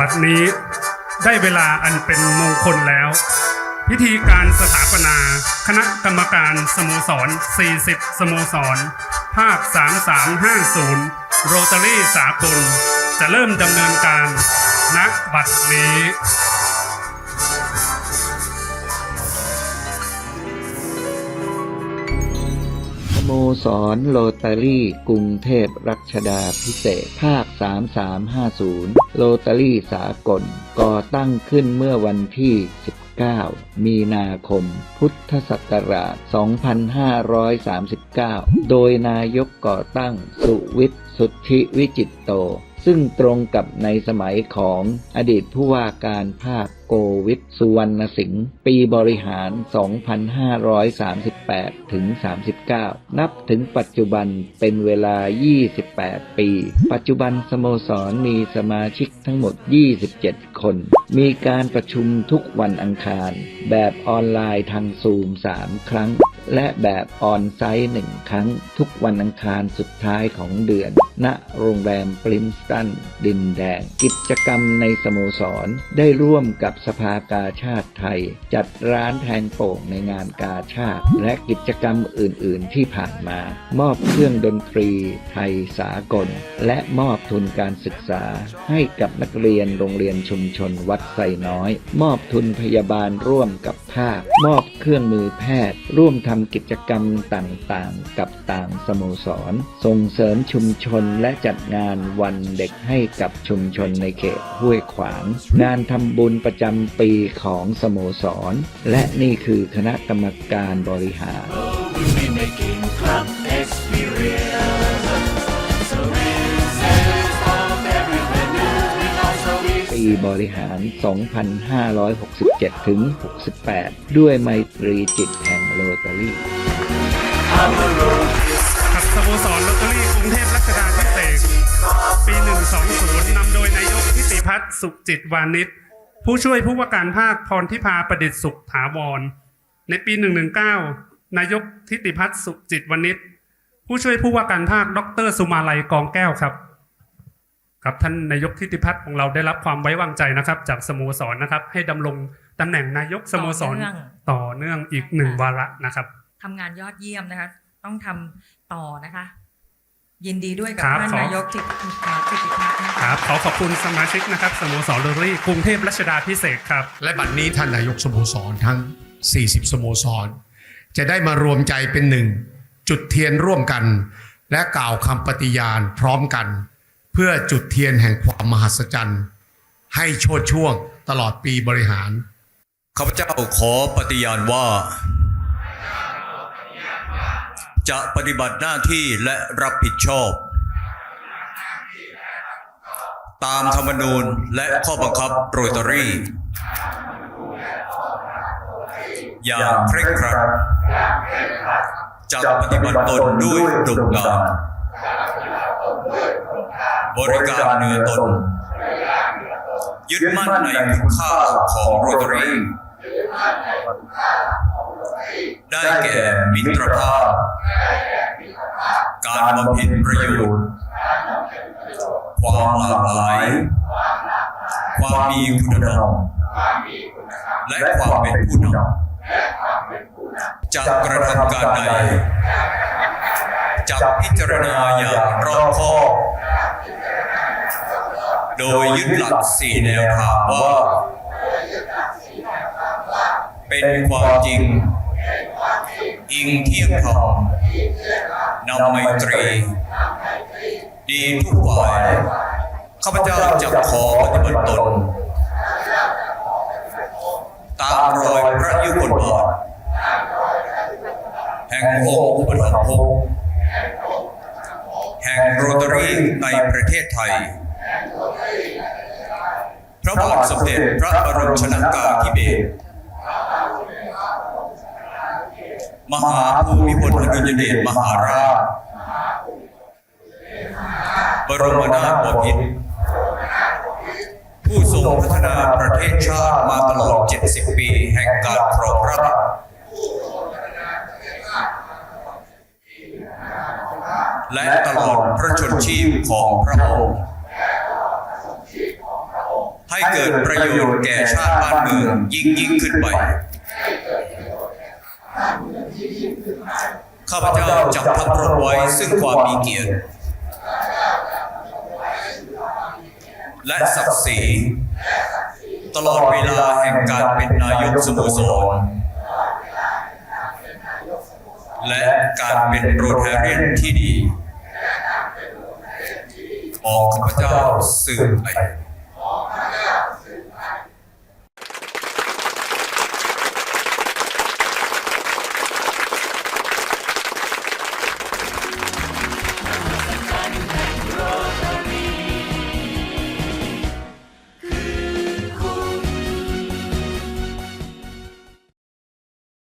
บัดนี้ได้เวลาอันเป็นมงคลแล้ว พิธีการสถาปนา คณะกรรมการสโมสร 40 สโมสร ภาค 3350 โรตารี่สากลจะเริ่มดำเนินการณบัดนี้ โมสรโรตารี่ กรุงเทพรัชดาพิเศษ ภาค 3350 โรตารี่สากล ก่อตั้งขึ้นเมื่อวันที่ 19 มีนาคม พุทธศักราช 2539 โดยนายกก่อตั้งสุวิทย์สุทธิวิจิตโต ซึ่งตรงกับในสมัยของอดีตผู้ว่าการภาคโกวิทสุวรรณสิงห์ปีบริหาร 2538 ถึง 39 นับถึงปัจจุบันเป็นเวลา 28 ปี ปัจจุบันสโมสรมีสมาชิกทั้งหมด 27 คน มีการประชุมทุกวันอังคาร แบบออนไลน์ทางซูม 3 ครั้ง และแบบออนไซต์หนึ่งครั้งทุกวันอังคารสุดท้ายของเดือน ณ โรงแรมปรินสตัน ดินแดง กิจกรรมในสโมสร ได้ร่วมกับสภากาชาติไทย จัดร้านแทงโป่งในงานกาชาติ และกิจกรรมอื่น ๆ ที่ผ่านมา มอบเครื่องดนตรีไทยสากล และมอบทุนการศึกษา ให้กับนักเรียนโรงเรียนชุมชนวัดไซน้อย มอบทุนพยาบาลร่วมกับภาคมอบเครื่องมือแพทย์ ร่วมทำกิจกรรมต่างๆ กับต่างสโมสร ส่งเสริมชุมชนและจัดงานวันเด็กให้กับชุมชนในเขตห้วยขวาง งานทำบุญประจำปีของสโมสร และนี่คือคณะกรรมการบริหาร ปีบริหาร 2567 ถึง 68 ด้วยไมตรีจิตแห่งโรตารี่กับสโมสรโรตารี่กรุงเทพรัชดาพิเศษปี 120 นำโดยนายกทิติพัฒน์สุขจิตวานิชผู้ช่วยผู้ว่าการภาคพรทิพาประดิษฐ์สุขถาวร ในปี 119 นายกทิติพัฒน์สุขจิตวานิชผู้ช่วยผู้ว่าการภาค ดร สุมาลัยกองแก้วครับ ครับท่านนายกทิติพัฒน์ของเราได้รับความไว้วางใจนะครับ จากสโมสรนะครับ ให้ดำรงตำแหน่งนายกสโมสรต่อเนื่องต่อเนื่องอีกหนึ่งวาระนะครับทำงานยอดเยี่ยมนะคะ ต้องทำต่อนะคะ ยินดีด้วยกับครับท่านขอนายกจิตอ่าจิตติพัฒน์นะคคะรับขอขอบคุณสมาชิกนะครับสโมสรโรตารี่กรุงเทพรัชดาพิเศษกครับ และบัดนี้ท่านนายกสโมสรทั้ง 40 สโมสร จะได้มารวมใจเป็นหนึ่งจุดเทียนร่วมกัน และกล่าวคำปฏิญาณพร้อมกัน เพื่อจุดเทียนแห่งความมหัศจรรย์ ให้โชดช่วงตลอดปีบริหาร ข้าพเจ้าขอปฏิญาณว่า จะปฏิบัติหน้าที่และรับผิดชอบ ตามธรรมนูญและข้อบังคับโรตารี่อย่างเคร่งครัดจะปฏิบัติตนด้วยอุดมการณ์ บริการเนื้อตน ยึดมั่นในคุณค่าของโรตรีได้แก่มิตรภาพ การบำเพ็ญประโยชน์ ความหลากหลาย ความมีคุณธรรมและความเป็นผู้นำจะกระทำการใดจะพิจารณาอย่างรอบคอบ โดยยึดหลักสี่แนวทางว่า เป็นความจริง อิงเที่ยงธรรมนำไมตรี ดีทุกฝ่าย ข้าพเจ้าจะขอปฏิบัติตน ตามรอยพระยุคลบาทแห่งองค์อุปถัมภกแห่งโรตารีในประเทศไทย ระบาทสมเด็จพระบรมชนากาธิเบศรมหาภูมิพลอดุลยเดชมหาราช บรมนาถบพิตรผู้ทรงพัฒนาประเทศชาติมาตลอด 70 ปีแห่งการครองราชและตลอดพระชนชีพของพระองค์ ให้เกิดประโยชน์แก่ชาติบ้านเมืองยิ่งยิ่งขึ้นไป ข้าพเจ้าจักทำรงไว้ซึ่งความมีเกียรติ และศักดิ์ศรีตลอดเวลาแห่งการเป็นนายกสโมสร และการเป็นโรแทเรียนที่ดี ออกข้าพเจ้าสืบไป